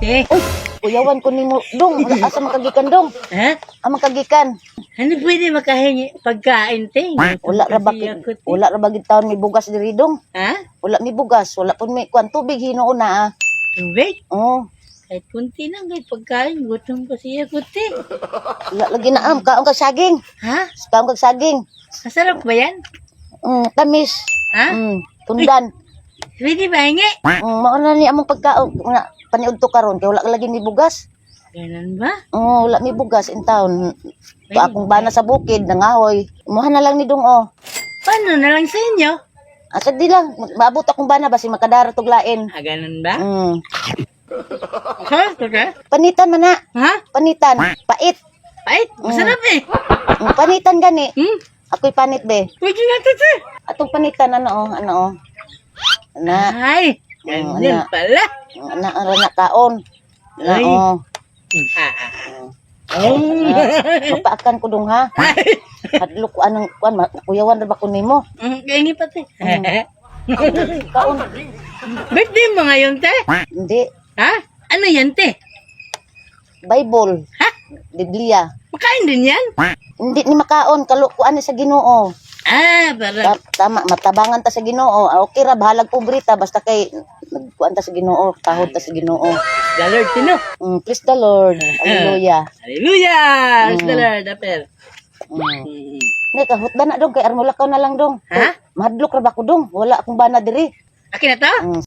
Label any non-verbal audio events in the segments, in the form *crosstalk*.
te. Uy, kuyawan ko nimo dong. *laughs* Asa makagikan dong. Ha? Ang makagikan. Ano pwede makahingi pagkain te? Wala ra ba Kasi ako, te. wala ra ba gid taon may bugas diri dong. Ha? Wala may bugas, wala pun may kuan tubig hinuon na. ah. Tubig? Oh, Kahit kunti lang kahit pagkain. Gutom pa siya ko te. wala lagi na am kaon kag saging. Ha? Kaon kag saging. Masarap ba yan? Mm, tamis. Ha? Mm, tundan. Pwede ba hingi? Mm, mao na ni among pagkaon nga paniudto karon kay wala lagi ni bugas. Ganun ba? Oh, wala may bugas in town. Ka akong bana sa bukid nangahoy. Imuha na lang ni dong oh. Paano na lang sa inyo? Asa di lang, maabot akong bana basi makadara tog lain. Ah, ganun ba? Mm. Ha? Tuka? Panitan man na. Ha? Panitan. Pait. Pait? Masarap eh. Mm, Panitan gani. Hmm? Ako'y panit be. Pwede na to te. Atong panitan ano oh, ano oh. Na, Ay, Mm, ganyan ana. pala. na ara na kaon. Na Ay. oh. Ha? Oh. Mapaakan ko dong ha. Hadlo ko anong kuan kuyawan ra ba ko nimo? Mm, Ganyan pa te. Kaon. Birthday mo ngayon te? Hindi. Ha? Ano yan te? Bible. Ha? Biblia. Makain din yan? Hindi ni makaon kalukuan ni sa Ginoo. Ah, para Ta- Tama, matabangan ta sa Ginoo. Ah, Okay ra bahalag pobrita basta kay nagkuan ta sa Ginoo, tahod ta sa Ginoo. the Lord tino. Mm, praise the Lord. Hallelujah. *laughs* Hallelujah! Praise the Lord, apel. Mm. Mm. Ne kahutda na dong kay armulakaw na lang dong. Ha? Mahadlok ra ba ko dong? Wala akong bana diri. Akin na to? Mm.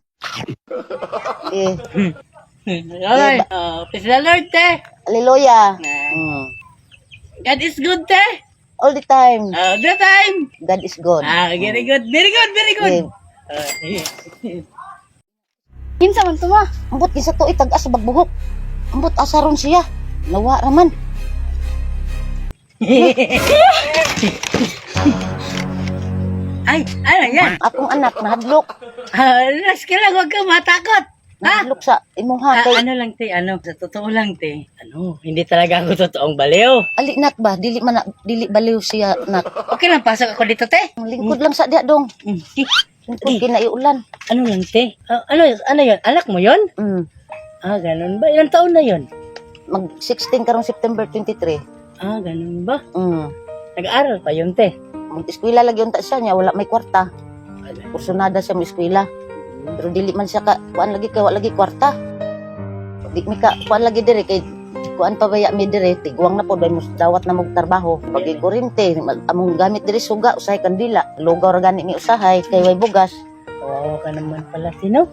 Eh, *laughs* Okay. Oh, praise the Lord, te. hallelujah. Ah. Mm. God is good, te. All the time, All the time. God is good. Ah, very good, very good, very good. Eh, *laughs* Ah, Kinsa man to ma? ambot gisa to itag asa bagbuhok. Ambot asaron siya. Nawa raman. *laughs* Ay, ano yan? Akong anak nahadlok. Ah, Relax ka lang, huwag kang matakot. Ha? Nahadlok sa imong Ah, ano lang, te, ano, sa totoo lang, te. Ano, hindi talaga ako totoong baliw. Ali nak ba? Dili man na, dili baliw siya nak. Okay lang, pasok ako dito, te. Ang lingkod lang sa diya dong. Mm. Lingkod kinaiulan. Ano lang, te? Ah, ano, ano yun? Anak mo yun? Mm. Ah, ganun ba? Ilang taon na yun? Mag 16 karong September 23. Ah, ganun ba? Mm. Nag-aaral pa yun, te. Mag-eskwela lagi unta siya niya, wala may kwarta. Kursunada siya mo eskwela. Pero dili man siya ka, kuan lagi kay wala lagi kwarta. Di mi ka, kuan lagi dire kay kuan pa baya mi dire, tiguang na po dahil mo dawat na mong trabaho. Pag kurente, among gamit dire suga, usahay kandila. Lugaw ra gani mi usahay, kay way bugas. Oo ka naman pala, sino?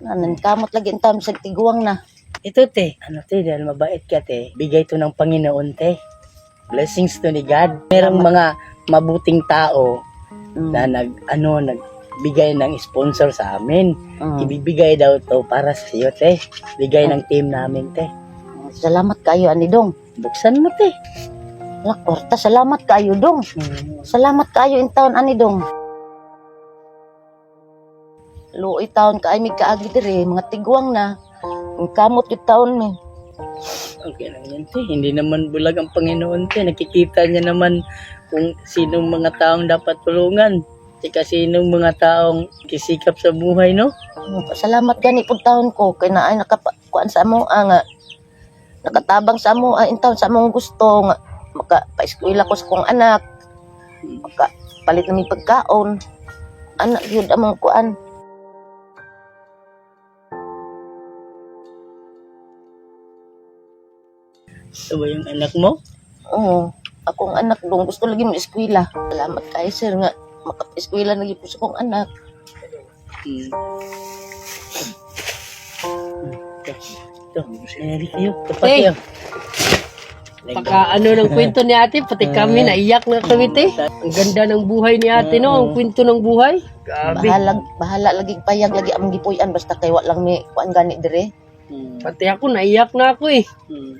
Nanan kamot lagi ang sa tiguang na. Ito, te. Ano, te, dahil mabait ka, te. Bigay to ng Panginoon, te. Blessings to ni God. Merong mga mabuting tao Mm. na nag, ano, nagbigay ng sponsor sa amin. Mm. Ibibigay daw to para sa iyo, te. Bigay ng team namin, te. Salamat kayo ani dong. Buksan mo, te. La kwarta, salamat kayo dong. Hmm. Salamat kayo in town ani dong. Luoy taon ka ay mig kaagi dire, mga tiguang na. Ang kamot yung taon mi. Okay lang yan, te. Hindi naman bulag ang Panginoon, te. Nakikita niya naman kung sinong mga taong dapat tulungan. Tsaka sinong mga taong kisikap sa buhay, no? Salamat gani pud taon ko kay naay nakakuan sa amo ah, nga nakatabang sa amo ah, in town sa among gusto nga maka paeskwela ko sa kong anak. Maka palit na mi pagkaon. Anak yun among kuan. Ito ba yung anak mo? Oo. Akong anak dong gusto lagi mo eskwela. Salamat kay sir nga maka-eskwela lagi po sa kong anak. Hmm. Ito, sinari kayo. Tapat Hey. kayo. Pagka ano ng kwento ni ate, pati kami naiyak na kami te. Ang ganda ng buhay ni ate no, ang kwento ng buhay. Grabe. Bahala bahala lagi payag lagi among gipuy-an basta kay wa lang mi kuan gani dire. Hmm. Pati ako naiyak na ako eh. Hmm.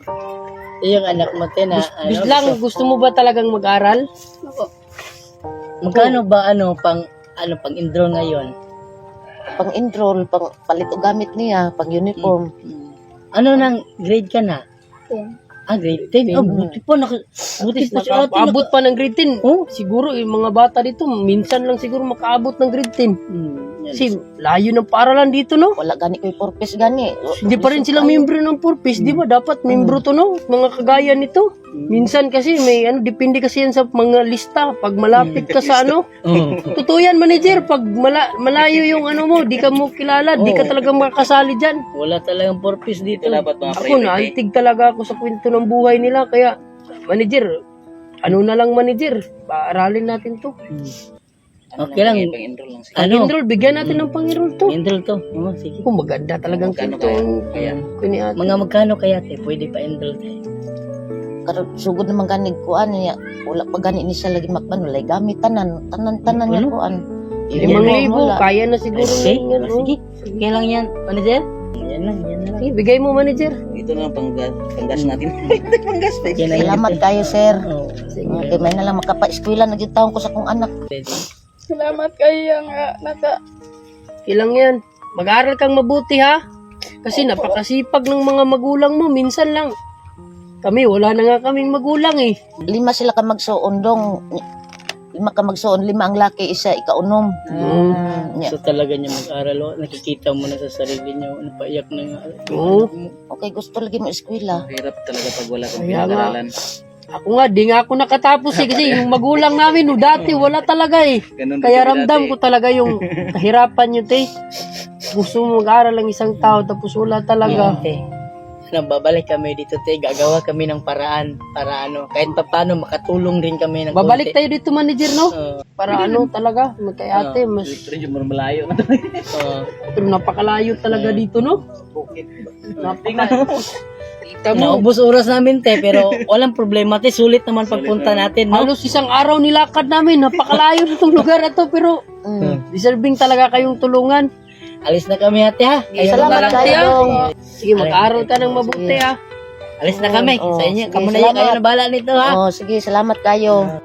Ito yung anak mo, te, na ano? Bis lang, gusto mo ba talagang mag-aral? Magkano ba ano pang ano pang enroll ngayon? Pang enroll, pang palit og gamit niya, pang uniform. Hmm. Ano nang grade ka na? Ah, grade 10. Ah, buti pa. Naka, buti pa si ate. Abot pa ng grade 10. Oh? Siguro yung mga bata dito, minsan lang siguro makaabot ng grade 10. Hmm. Kasi layo ng paaralan dito, no? Wala gani ko'y purpose gani. Hindi pa rin sila membro ng purpose, di ba? Dapat membro to, no? Mga kagaya nito. Minsan kasi may ano, depende kasi yan sa mga lista. Pag malapit ka sa ano, *laughs* Oo. totoo yan, manager. Pag mala- malayo yung ano mo, di ka mo kilala, di ka talaga makakasali dyan. Wala talagang purpose dito. Dapat mga Ako, naantig talaga ako sa kwento ng buhay nila. Kaya, manager, ano na lang manager, paaralin natin to. Okay lang. Ano? Ano? Enroll, bigyan natin ng pang-enroll to. Enroll to. Oo, sige. Kung maganda talagang kwento yung kini ate. Mga magkano kaya te? Pwede pa enroll tayo. Karon sugod naman gani kuan niya. Wala pa gani ni siya lagi makban walay gamit tanan tanan tanan niya Ano? kuan. Limang Wala. libo, kaya na siguro Okay? yan. oh. Sige. Sige lang yan. Manager? Yan lang, yan lang. Sige, bigay mo manager. Ito na lang pang panggas natin. *laughs* panggas na. Yan lang yan, Salamat kayo sir. Oo. Sige. Okay, may na lang makapa-eskwela na gyud taon ko sa kong anak. Salamat kayo nga naka Ilang yan. Mag-aral kang mabuti ha. Kasi napakasipag ng mga magulang mo. Minsan lang. Kami, wala na nga kaming magulang eh. Lima sila ka magsuon dong. Lima ka magsuon, lima ang laki, isa ikaunom. Mm. Mm, nya. So talaga niya mag-aral. oh. Nakikita mo na sa sarili niyo. Napaiyak na nga. Oo. Okay, gusto lagi mo eskwela. Hirap talaga pag wala kang Kaya nga. pinag-aralan. Ako nga, di nga ako nakatapos eh. Kasi yung magulang namin, no, dati wala talaga eh. Ganun Kaya ramdam ko talaga yung kahirapan nyo, te. Gusto mo mag-aral ang isang tao, tapos wala talaga. Te, ano, babalik kami dito, te. Gagawa kami ng paraan para ano, kahit pa paano makatulong din kami ng Babalik tayo dito, manager, no? Oo. Para ano talaga, kay ate, mas Pero yung malayo. Oo. pero napakalayo talaga dito, no? Napaka... Kita mo, Naubos oras namin, te, pero *laughs* walang problema, te. Sulit naman pagpunta natin, no? halos isang araw nilakad namin, napakalayo nitong lugar na to, pero Mm. deserving talaga kayong tulungan. Alis na kami, ate, ha? Kayo Salamat na lang, te, ha? Sige, mag-aral ka ng mabuti, ah. Alis na kami. Oo, Sa inyo, kamu na kayo na bahala nito, ha? Oh, sige, salamat kayo.